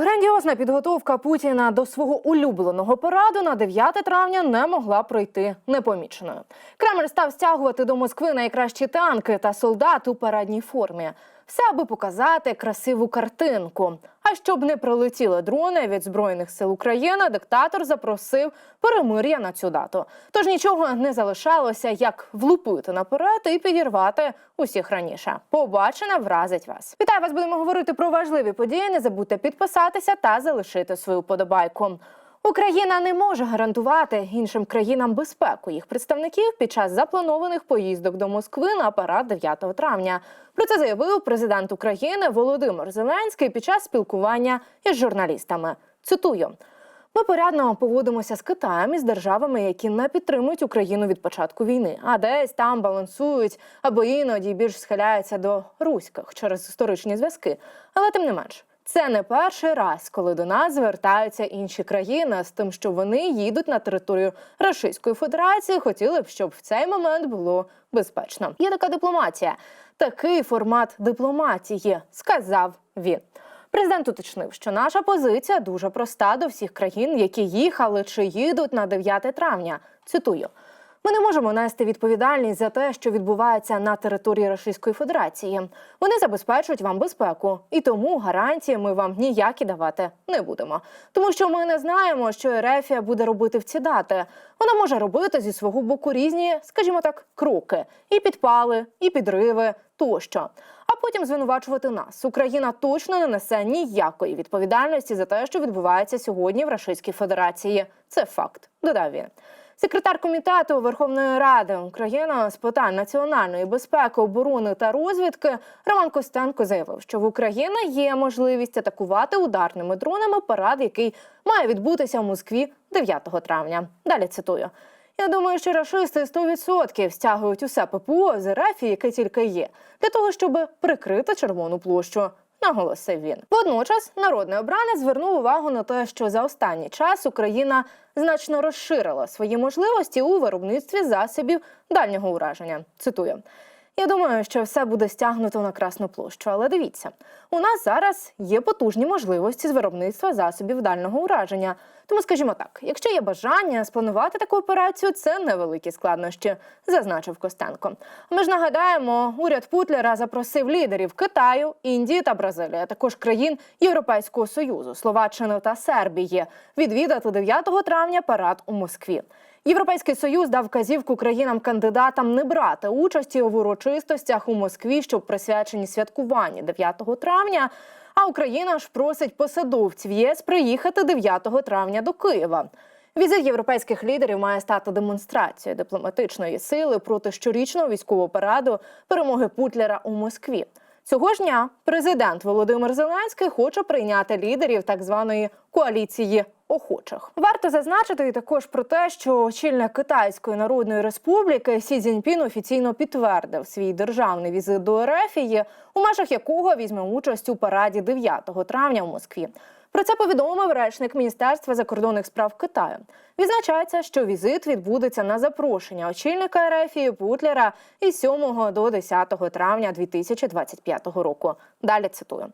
Грандіозна підготовка Путіна до свого улюбленого параду на 9 травня не могла пройти непоміченою. Кремль став стягувати до Москви найкращі танки та солдат у парадній формі. Все аби показати красиву картинку. А щоб не прилетіли дрони від збройних сил України, диктатор запросив перемир'я на цю дату. Тож нічого не залишалося, як влупити наперед і підірвати усіх раніше. Побачене вразить вас. Вітаю вас! Будемо говорити про важливі події. Не забудьте підписатися та залишити свою подобайку. Україна не може гарантувати іншим країнам безпеку їх представників під час запланованих поїздок до Москви на парад 9 травня. Про це заявив президент України Володимир Зеленський під час спілкування із журналістами. Цитую. Ми порядно поводимося з Китаєм і з державами, які не підтримують Україну від початку війни, а десь там балансують або іноді більш схиляються до руських через історичні зв'язки. Але тим не менш, це не перший раз, коли до нас звертаються інші країни з тим, що вони їдуть на територію Російської Федерації. Хотіли б, щоб в цей момент було безпечно. Є така дипломатія, такий формат дипломатії, сказав він. Президент уточнив, що наша позиція дуже проста до всіх країн, які їхали чи їдуть на 9 травня. Цитую. Ми не можемо нести відповідальність за те, що відбувається на території Російської Федерації. Вони забезпечують вам безпеку, і тому гарантії ми вам ніякі давати не будемо. Тому що ми не знаємо, що Ерефія буде робити в ці дати. Вона може робити зі свого боку різні, скажімо так, кроки, і підпали, і підриви тощо. А потім звинувачувати нас. Україна точно не несе ніякої відповідальності за те, що відбувається сьогодні в Російській Федерації. Це факт, додав він. Секретар комітету Верховної Ради України з питань національної безпеки, оборони та розвідки Роман Костенко заявив, що в Україні є можливість атакувати ударними дронами парад, який має відбутися в Москві 9 травня. Далі цитую. Я думаю, що рашисти 100% стягують усе ППО з РФ, яке тільки є, для того, щоб прикрити Червону площу. Наголосив він. Водночас народний обранець звернув увагу на те, що за останній час Україна значно розширила свої можливості у виробництві засобів дальнього ураження. Цитую. Я думаю, що все буде стягнуто на Красну площу. Але дивіться, у нас зараз є потужні можливості з виробництва засобів дальнього ураження. Тому, скажімо так, якщо є бажання спланувати таку операцію, це невеликі складнощі, зазначив Костенко. Ми ж нагадаємо, уряд Путлера запросив лідерів Китаю, Індії та Бразилії, а також країн Європейського союзу, Словаччини та Сербії відвідати 9 травня парад у Москві. Європейський союз дав вказівку країнам-кандидатам не брати участі у урочистостях у Москві, щоб присвячені святкуванні 9 травня. А Україна ж просить посадовців ЄС приїхати 9 травня до Києва. Візит європейських лідерів має стати демонстрацією дипломатичної сили проти щорічного військового параду перемоги Путлера у Москві. Цього ж дня президент Володимир Зеленський хоче прийняти лідерів так званої коаліції охочих. Варто зазначити також про те, що очільник Китайської Народної Республіки Сі Цзіньпін офіційно підтвердив свій державний візит до Ерефії, у межах якого візьме участь у параді 9 травня в Москві. Про це повідомив речник Міністерства закордонних справ Китаю. Відзначається, що візит відбудеться на запрошення очільника Ерефії Путлера із 7 до 10 травня 2025 року. Далі цитую.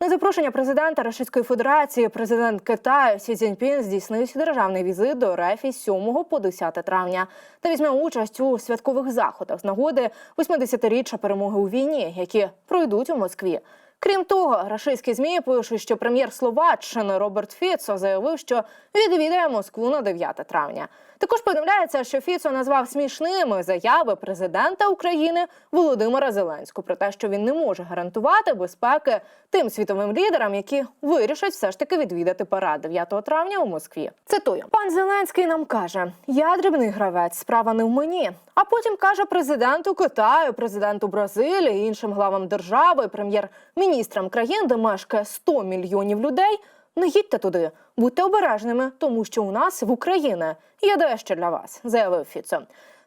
На запрошення президента Російської Федерації, президент Китаю Сі Цзіньпін здійснив державний візит до РФ із 7 по 10 травня та візьме участь у святкових заходах з нагоди 80-річчя перемоги у війні, які пройдуть у Москві. Крім того, рашистські змі пишуть, що прем'єр Словаччини Роберт Фіцо заявив, що відвідає Москву на 9 травня. Також повідомляється, що Фіцо назвав смішними заяви президента України Володимира Зеленського про те, що він не може гарантувати безпеки тим світовим лідерам, які вирішать все ж таки відвідати парад 9 травня у Москві. Цитую, пан Зеленський нам каже: я дрібний гравець, справа не в мені. А потім каже президенту Китаю, президенту Бразилії, іншим главам держави, прем'єр-міністрам країн, де мешкає 100 мільйонів людей. Не їдьте туди, будьте обережними, тому що у нас в Україні є дещо для вас, заявив Фіцо.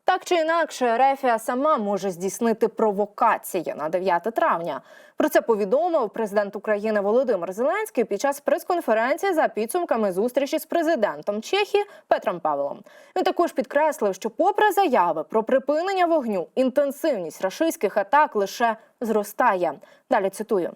Так чи інакше, Рефія сама може здійснити провокації на 9 травня. Про це повідомив президент України Володимир Зеленський під час прес-конференції за підсумками зустрічі з президентом Чехії Петром Павлом. Він також підкреслив, що, попри заяви про припинення вогню, інтенсивність рашистських атак лише зростає. Далі цитую.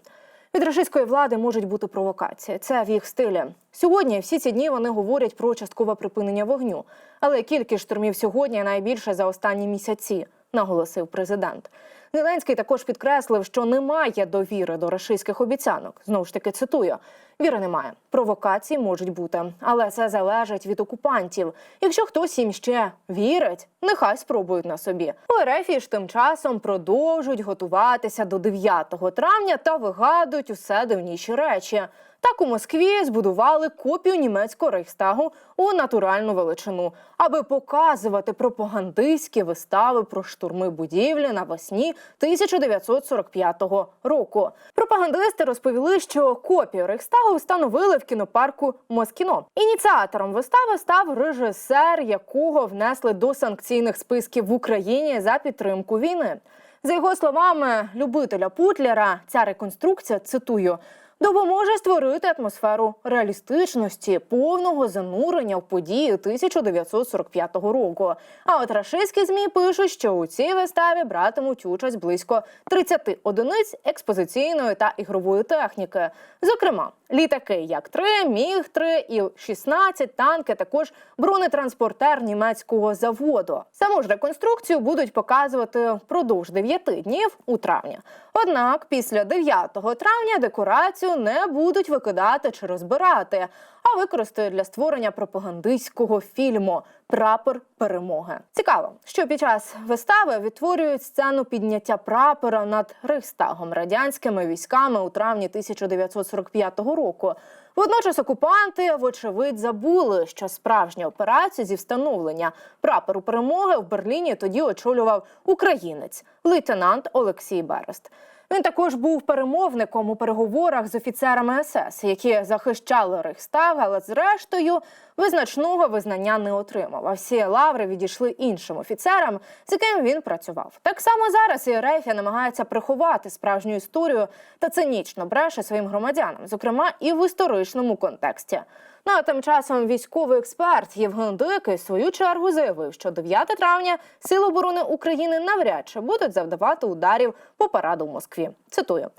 Від російської влади можуть бути провокації. Це в їх стилі. Сьогодні всі ці дні вони говорять про часткове припинення вогню. Але кількість штурмів сьогодні найбільше за останні місяці, наголосив президент. Зеленський також підкреслив, що немає довіри до рашистських обіцянок. Знову ж таки цитую: віри немає. Провокації можуть бути, але це залежить від окупантів. Якщо хтось їм ще вірить, нехай спробують на собі. У РФ ж тим часом продовжують готуватися до 9 травня та вигадують усе дивніші речі. Так у Москві збудували копію німецького рейхстагу у натуральну величину, аби показувати пропагандистські вистави про штурми будівлі навесні 1945 року. Пропагандисти розповіли, що копію рейхстагу встановили в кінопарку Москіно. Ініціатором вистави став режисер, якого внесли до санкційних списків в Україні за підтримку війни. За його словами, любителя Путлера, ця реконструкція цитую. Допоможе створити атмосферу реалістичності, повного занурення в події 1945 року. А от рашистські змі пишуть, що у цій виставі братимуть участь близько 30 одиниць експозиційної та ігрової техніки. Зокрема, літаки як 3 міг 3 і 16 танки, також бронетранспортер німецького заводу. Саму ж реконструкцію будуть показувати впродовж 9 днів у травні. Однак після 9 травня декорацію не будуть викидати чи розбирати, а використають для створення пропагандистського фільму Прапор перемоги. Цікаво, що під час вистави відтворюють сцену підняття прапора над Рейхстагом радянськими військами у травні 1945 року. Водночас окупанти, вочевидь, забули, що справжню операцію зі встановлення прапору перемоги в Берліні тоді очолював українець лейтенант Олексій Берест. Він також був перемовником у переговорах з офіцерами СС, які захищали Рейхстаг, але зрештою визначного визнання не отримав. А всі лаври відійшли іншим офіцерам, з яким він працював. Так само зараз і Рейфія намагається приховати справжню історію та цинічно бреше своїм громадянам, зокрема і в історичному контексті. Ну а тим часом військовий експерт Євген Дикий в свою чергу заявив, що 9 травня Сили оборони України навряд чи будуть завдавати ударів по параду в Москві. Цитую.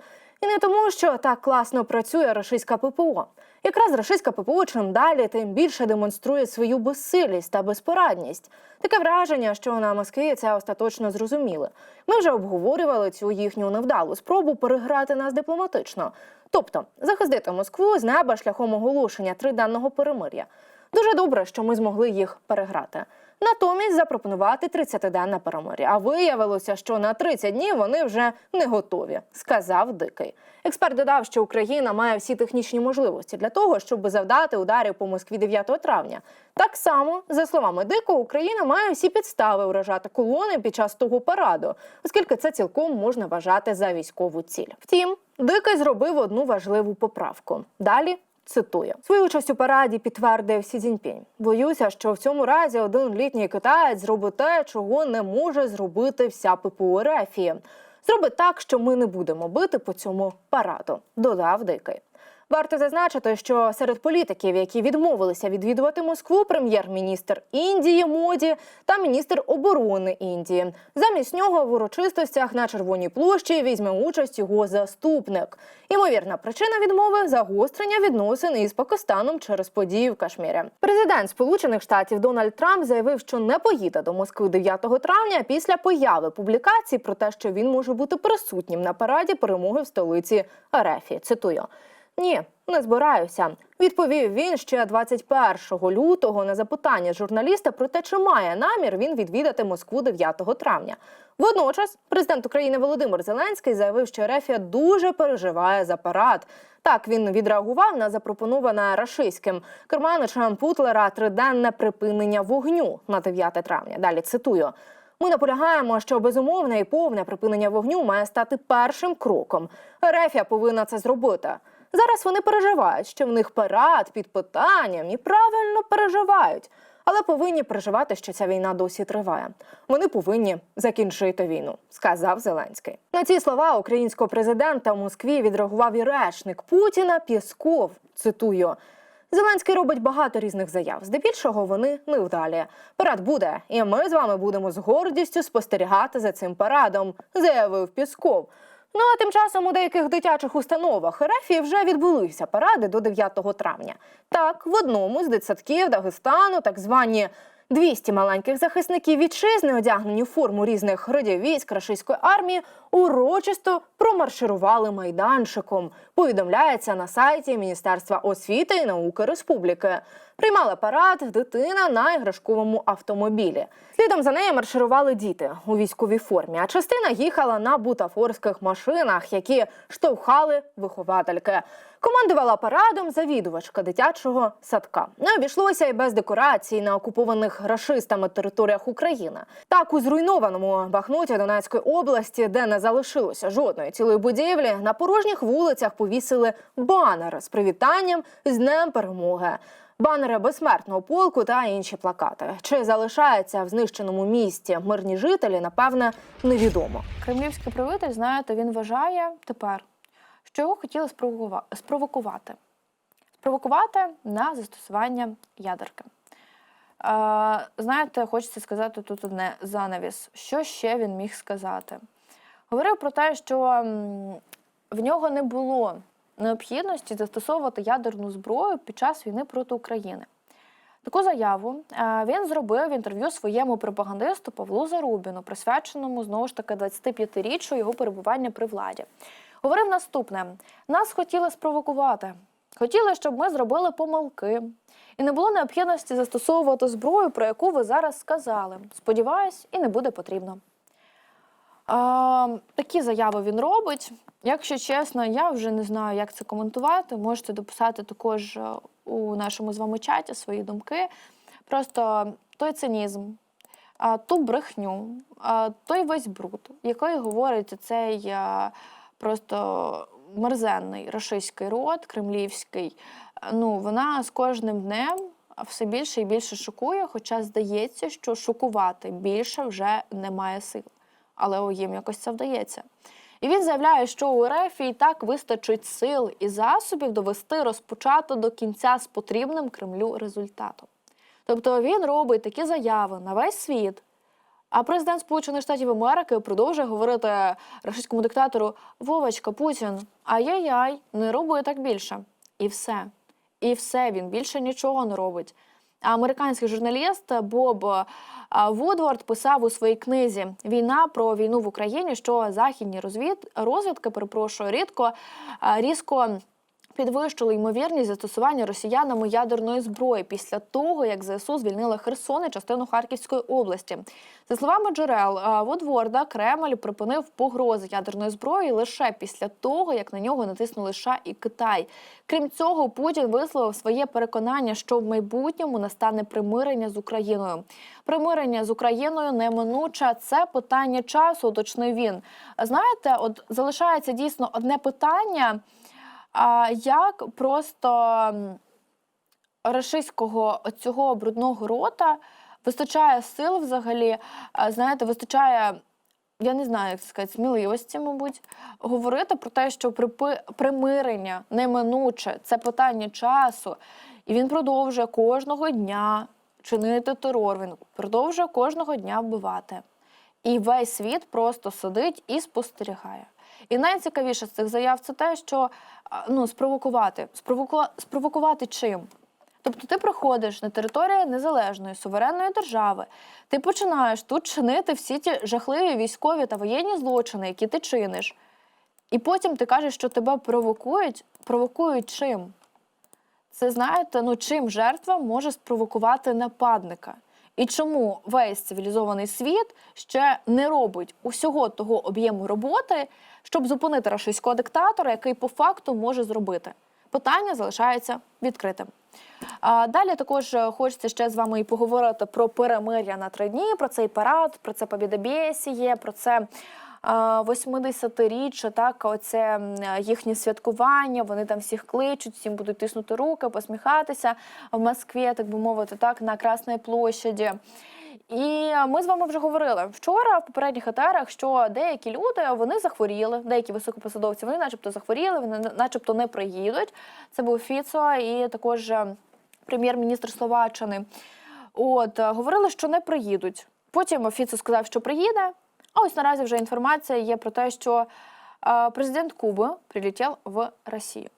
І не тому, що так класно працює російська ППО. Якраз російська ППО чим далі, тим більше демонструє свою безсилість та безпорадність. Таке враження, що на Москві це остаточно зрозуміли. Ми вже обговорювали цю їхню невдалу спробу переграти нас дипломатично, тобто захистити Москву з неба шляхом оголошення триденного перемир'я. Дуже добре, що ми змогли їх переграти. Натомість запропонувати 30-денне перемир'я. А виявилося, що на 30 днів вони вже не готові, сказав Дикий. Експерт додав, що Україна має всі технічні можливості для того, щоб завдати ударів по Москві 9 травня. Так само, за словами Дикого, Україна має всі підстави вражати колони під час того параду, оскільки це цілком можна вважати за військову ціль. Втім, Дикий зробив одну важливу поправку. Далі Цитую свою участь у параді підтвердив Сі Цзіньпінь. Боюся, що в цьому разі один літній китаєць зробить те, чого не може зробити вся ППО Рефії. Зробить так, що ми не будемо бити по цьому параду. Додав Дикий. Варто зазначити, що серед політиків, які відмовилися відвідувати Москву, прем'єр-міністр Індії Моді та міністр оборони Індії. Замість нього в урочистостях на Червоній площі візьме участь його заступник. Ймовірна причина відмови загострення відносин із Пакистаном через події в Кашмірі. Президент Сполучених Штатів Дональд Трамп заявив, що не поїде до Москви 9 травня після появи публікацій про те, що він може бути присутнім на параді перемоги в столиці Арефі. Цитую. Ні, не збираюся. Відповів він ще 21 лютого на запитання журналіста про те, чи має намір він відвідати Москву 9 травня. Водночас, президент України Володимир Зеленський заявив, що Рефія дуже переживає за парад. Так він відреагував на запропоноване рашистським керманичем Путлера триденне припинення вогню на 9 травня. Далі цитую. Ми наполягаємо, що безумовне і повне припинення вогню має стати першим кроком. Рефія повинна це зробити. Зараз вони переживають, що в них парад під питанням і правильно переживають, але повинні переживати, що ця війна досі триває. Вони повинні закінчити війну, сказав Зеленський. На ці слова українського президента в Москві відреагував і речник Путіна Пєсков. Цитую. Зеленський робить багато різних заяв. Здебільшого вони невдалі. Парад буде, і ми з вами будемо з гордістю спостерігати за цим парадом, заявив Пісков. Ну а тим часом у деяких дитячих установах Рефії вже відбулися паради до 9 травня. Так, в одному з дитсадків Дагестану так звані 200 маленьких захисників вітчизни, одягнені в форму різних родів військ рашистської армії, урочисто промарширували майданчиком. Повідомляється на сайті Міністерства освіти і науки Республіки. Приймала парад дитина на іграшковому автомобілі. Слідом за нею марширували діти у військовій формі, а частина їхала на бутафорських машинах, які штовхали виховательки. Командувала парадом завідувачка дитячого садка. Не обійшлося і без декорацій на окупованих рашистами територіях України. Так у зруйнованому Бахмуті Донецької області, де не залишилося жодної цілої будівлі, на порожніх вулицях повісили банери з привітанням з Днем перемоги. Банери безсмертного полку та інші плакати. Чи залишаються в знищеному місті мирні жителі, напевне, невідомо. Кремлівський правитель, знаєте, він вважає тепер, що його хотіли спровокува- спровокувати. Спровокувати на застосування ядерки. Е, знаєте, хочеться сказати тут одне занавіс. Що ще він міг сказати? Говорив про те, що в нього не було необхідності застосовувати ядерну зброю під час війни проти України. Таку заяву е, він зробив в інтерв'ю своєму пропагандисту Павлу Зарубіну, присвяченому знову ж таки 25-річчю його перебування при владі. Говорив наступне: нас хотіли спровокувати, хотіли, щоб ми зробили помилки, і не було необхідності застосовувати зброю, про яку ви зараз сказали. Сподіваюсь, і не буде потрібно. А, такі заяви він робить. Якщо чесно, я вже не знаю, як це коментувати. Можете дописати також е, у нашому з вами чаті свої думки. Просто той цинізм, ту брехню, той весь бруд, який говорить цей просто мерзенний рашистський род, кремлівський, е, ну, вона з кожним днем все більше і більше шокує, хоча здається, що шокувати більше вже немає сил. Але їм якось це вдається. І він заявляє, що у РФ і так вистачить сил і засобів довести розпочато до кінця з потрібним Кремлю результатом. Тобто він робить такі заяви на весь світ. А президент Сполучених Штатів Америки продовжує говорити російському диктатору Вовочка Путін, ай-яй-яй, не роби так більше. І все. І все, він більше нічого не робить. Американський журналіст Боб Вудворд Вудвард писав у своїй книзі Війна про війну в Україні, що західні розвід... розвідки, перепрошую, рідко різко підвищили ймовірність застосування росіянами ядерної зброї після того, як ЗСУ звільнили Херсон і частину Харківської області. За словами джерел а, Вудворда, Кремль припинив погрози ядерної зброї лише після того, як на нього натиснули США і Китай. Крім цього, Путін висловив своє переконання, що в майбутньому настане примирення з Україною. Примирення з Україною неминуче це питання часу, уточнив він. Знаєте, от залишається дійсно одне питання. А як просто рашистського цього брудного рота вистачає сил взагалі, знаєте, вистачає, я не знаю, як це сказати, сміливості, мабуть, говорити про те, що припи- примирення неминуче це питання часу, і він продовжує кожного дня чинити терор. Він продовжує кожного дня вбивати. І весь світ просто сидить і спостерігає. І найцікавіше з цих заяв це те, що ну, спровокувати. Спровоку... Спровокувати чим? Тобто ти приходиш на територію незалежної суверенної держави, ти починаєш тут чинити всі ті жахливі військові та воєнні злочини, які ти чиниш. І потім ти кажеш, що тебе провокують. Провокують чим? Це знаєте, ну чим жертва може спровокувати нападника? І чому весь цивілізований світ ще не робить усього того об'єму роботи, щоб зупинити рашистського диктатора, який по факту може зробити? Питання залишається відкритим. Далі також е, хочеться ще з вами і поговорити про перемир'я на три дні, про цей парад, про це Побєдобєсіє, про це. е, 80-річчя, так, оце їхнє святкування, вони там всіх кличуть, всім будуть тиснути руки, посміхатися в Москві, так би мовити, так, на Красній площаді. І ми з вами вже говорили вчора в попередніх етерах, що деякі люди вони захворіли, деякі високопосадовці, вони начебто захворіли, вони начебто не приїдуть. Це був Фіцо і також е, прем'єр-міністр Словаччини. От е, говорили, що не приїдуть. Потім Фіцо сказав, що приїде. А ось наразі вже інформація є про те, що Э, Президент Куби прилетел в Росію.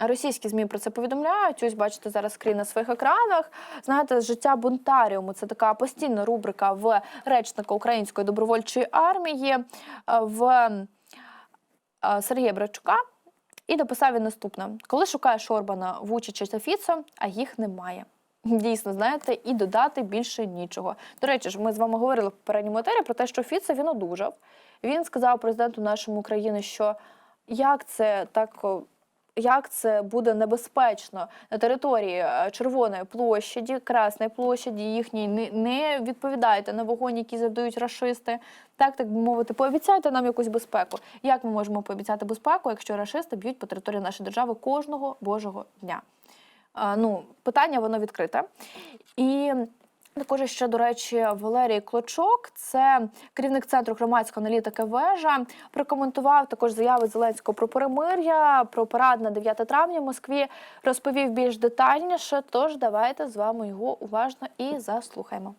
Російські ЗМІ про це повідомляють. Ось бачите зараз скрін на своїх екранах. Знаєте, життя бунтаріуму це така постійна рубрика в речника Української добровольчої армії е, в е, Сергія Брачука. І дописав він наступне: коли шукаєш Орбана, Вучича та Фіцо, а їх немає. Дійсно, знаєте, і додати більше нічого. До речі, ж ми з вами говорили в попередньому етері про те, що Фіцо він одужав. Він сказав президенту нашому України, що як це так. Як це буде небезпечно на території е, Червоної площаді, Красної площаді їхній не, відповідаєте на вогонь, який завдають рашисти. Так, так би мовити, пообіцяйте нам якусь безпеку. Як ми можемо пообіцяти безпеку, якщо рашисти б'ють по території нашої держави кожного божого дня? Ну, питання воно відкрите. І також ще, до речі, Валерій Клочок, це керівник центру громадської аналітики вежа, прокоментував також заяви Зеленського про перемир'я, про парад на 9 травня в Москві, розповів більш детальніше. Тож давайте з вами його уважно і заслухаємо.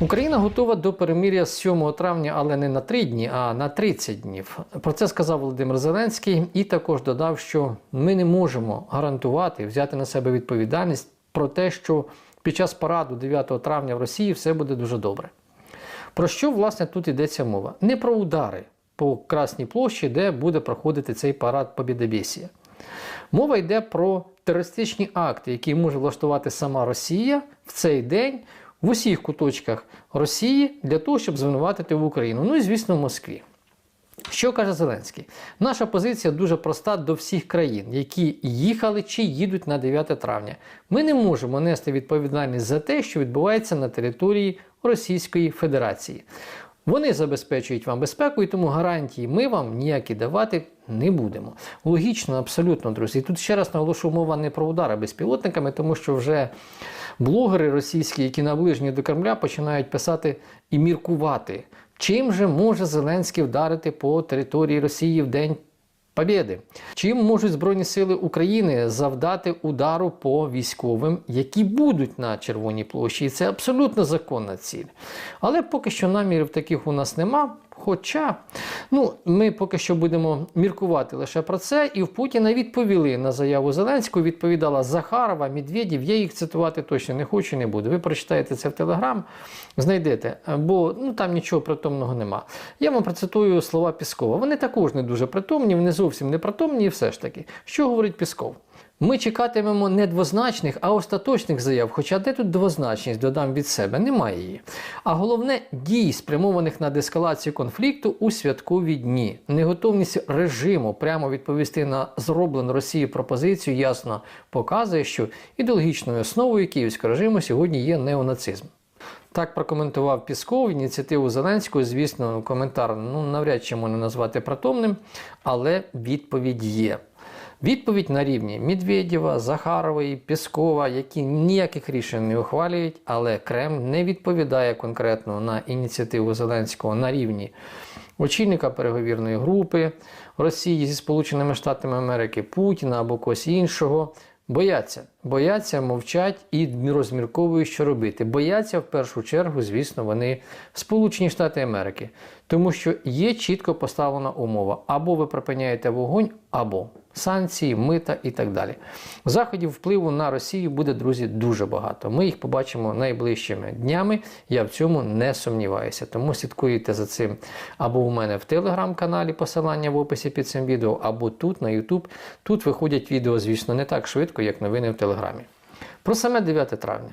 Україна готова до перемир'я з 7 травня, але не на 3 дні, а на 30 днів. Про це сказав Володимир Зеленський і також додав, що ми не можемо гарантувати взяти на себе відповідальність про те, що під час параду 9 травня в Росії все буде дуже добре. Про що власне тут йдеться мова? Не про удари по Красній площі, де буде проходити цей парад Побєдобєсія. Мова йде про терористичні акти, які може влаштувати сама Росія в цей день в усіх куточках Росії для того, щоб звинуватити в Україну. Ну і звісно, в Москві. Що каже Зеленський? Наша позиція дуже проста до всіх країн, які їхали чи їдуть на 9 травня. Ми не можемо нести відповідальність за те, що відбувається на території Російської Федерації. Вони забезпечують вам безпеку, і тому гарантії ми вам ніякі давати не будемо. Логічно, абсолютно, друзі. Тут ще раз наголошую, мова не про удари безпілотниками, тому що вже блогери російські, які наближені до Кремля, починають писати і міркувати, чим же може Зеленський вдарити по території Росії в день Побєди. Чим можуть Збройні Сили України завдати удару по військовим, які будуть на Червоній площі? І це абсолютно законна ціль. Але поки що намірів таких у нас нема. Хоча ну, ми поки що будемо міркувати лише про це, і в Путіна відповіли на заяву Зеленського. Відповідала Захарова, Медведєв. Я їх цитувати точно не хочу, не буду. Ви прочитаєте це в Телеграм, знайдете, бо ну там нічого притомного нема. Я вам процитую слова Піскова. Вони також не дуже притомні, вони зовсім не притомні, і все ж таки. Що говорить Пісков? Ми чекатимемо не двозначних, а остаточних заяв. Хоча де тут двозначність, додам від себе, немає її. А головне дій, спрямованих на дескалацію конфлікту у святкові дні. Неготовність режиму прямо відповісти на зроблену Росією пропозицію ясно показує, що ідеологічною основою київського режиму сьогодні є неонацизм. Так прокоментував Пісков ініціативу Зеленського. Звісно, коментар ну навряд чи можна назвати притомним, але відповідь є. Відповідь на рівні Медведєва, Захарової, Піскова, які ніяких рішень не ухвалюють, але Кремль не відповідає конкретно на ініціативу Зеленського на рівні очільника переговірної групи Росії зі Сполученими Штатами Америки Путіна або когось іншого. Бояться, бояться, мовчать і розмірковують, що робити. Бояться в першу чергу, звісно, вони Сполучені Штати Америки, тому що є чітко поставлена умова: або ви припиняєте вогонь, або санкції, мита і так далі. Заходів впливу на Росію буде, друзі, дуже багато. Ми їх побачимо найближчими днями. Я в цьому не сумніваюся. Тому слідкуйте за цим або у мене в телеграм-каналі, посилання в описі під цим відео, або тут на YouTube. Тут виходять відео, звісно, не так швидко, як новини в Телеграмі. Про саме 9 травня.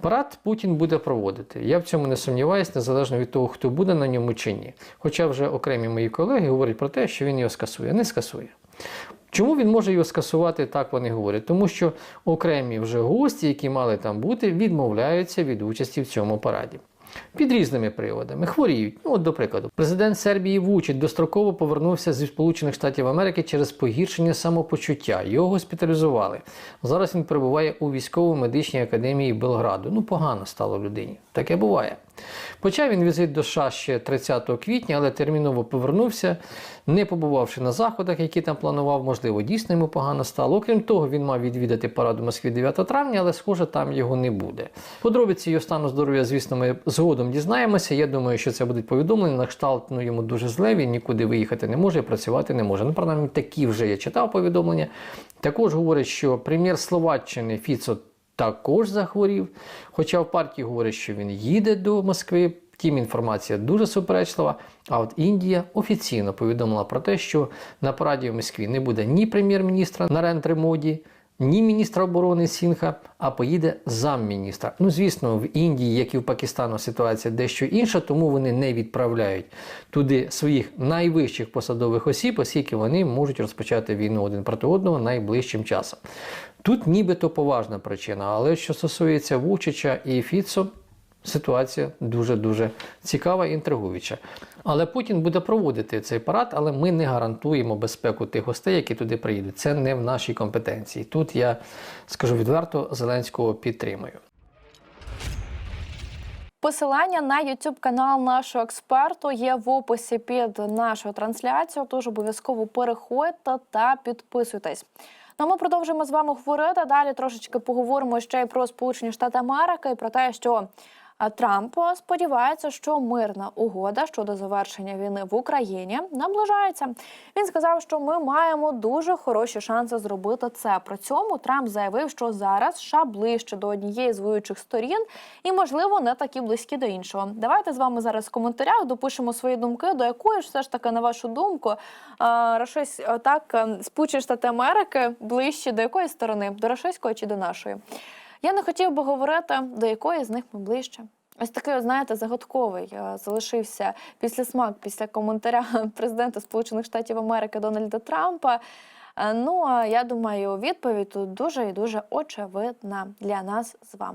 Парад Путін буде проводити. Я в цьому не сумніваюся, незалежно від того, хто буде на ньому чи ні. Хоча вже окремі мої колеги говорять про те, що він його скасує. Не скасує. Чому він може його скасувати, так вони говорять? Тому що окремі вже гості, які мали там бути, відмовляються від участі в цьому параді. Під різними приводами хворіють. Ну, от, до прикладу, президент Сербії Вучич достроково повернувся зі Сполучених Штатів Америки через погіршення самопочуття. Його госпіталізували. Зараз він перебуває у військово-медичній академії Белграду. Ну, погано стало людині. Таке буває. Почав він візит до США ще 30 квітня, але терміново повернувся, не побувавши на заходах, які там планував, можливо, дійсно йому погано стало. Окрім того, він мав відвідати парад у Москві 9 травня, але схоже, там його не буде. Подробиці його стану здоров'я, звісно, ми згодом дізнаємося. Я думаю, що це будуть повідомлення. На кшталт ну, йому дуже зле, він нікуди виїхати не може, працювати не може. Ну, принаймні, такі вже я читав повідомлення. Також говорять, що прем'єр Словаччини Фіцо також захворів. Хоча в партії говорять, що він їде до Москви. Втім, інформація дуже суперечлива. А от Індія офіційно повідомила про те, що на параді в Москві не буде ні прем'єр-міністра Нарендри Моді, ні міністра оборони Сінха, а поїде замміністра. Ну, звісно, в Індії, як і в Пакистану, ситуація дещо інша, тому вони не відправляють туди своїх найвищих посадових осіб, оскільки вони можуть розпочати війну один проти одного найближчим часом. Тут нібито поважна причина, але що стосується Вучича і Фіцо, ситуація дуже-дуже цікава і інтригуюча. Але Путін буде проводити цей парад, але ми не гарантуємо безпеку тих гостей, які туди приїдуть. Це не в нашій компетенції. Тут я скажу відверто, Зеленського підтримую. Посилання на YouTube канал нашого експерту є в описі під нашою трансляцією. Тож обов'язково переходьте та підписуйтесь. Ну, ми продовжуємо з вами говорити. Далі трошечки поговоримо ще й про Сполучені Штати Америки і про те, що Трамп сподівається, що мирна угода щодо завершення війни в Україні наближається. Він сказав, що ми маємо дуже хороші шанси зробити це. При цьому Трамп заявив, що зараз США ближче до однієї з воюючих сторін і, можливо, не такі близькі до іншого. Давайте з вами зараз в коментарях допишемо свої думки, до якої ж все ж таки, на вашу думку, щось так е, Сполучені Штати Америки ближче до якої сторони? До рашистської чи до нашої? Я не хотів би говорити, до якої з них ми ближче. Ось такий, знаєте, загадковий е, залишився після смак, після коментаря президента Сполучених Штатів Америки Дональда Трампа. Е, Ну а я думаю, відповідь тут дуже і дуже очевидна для нас з вами.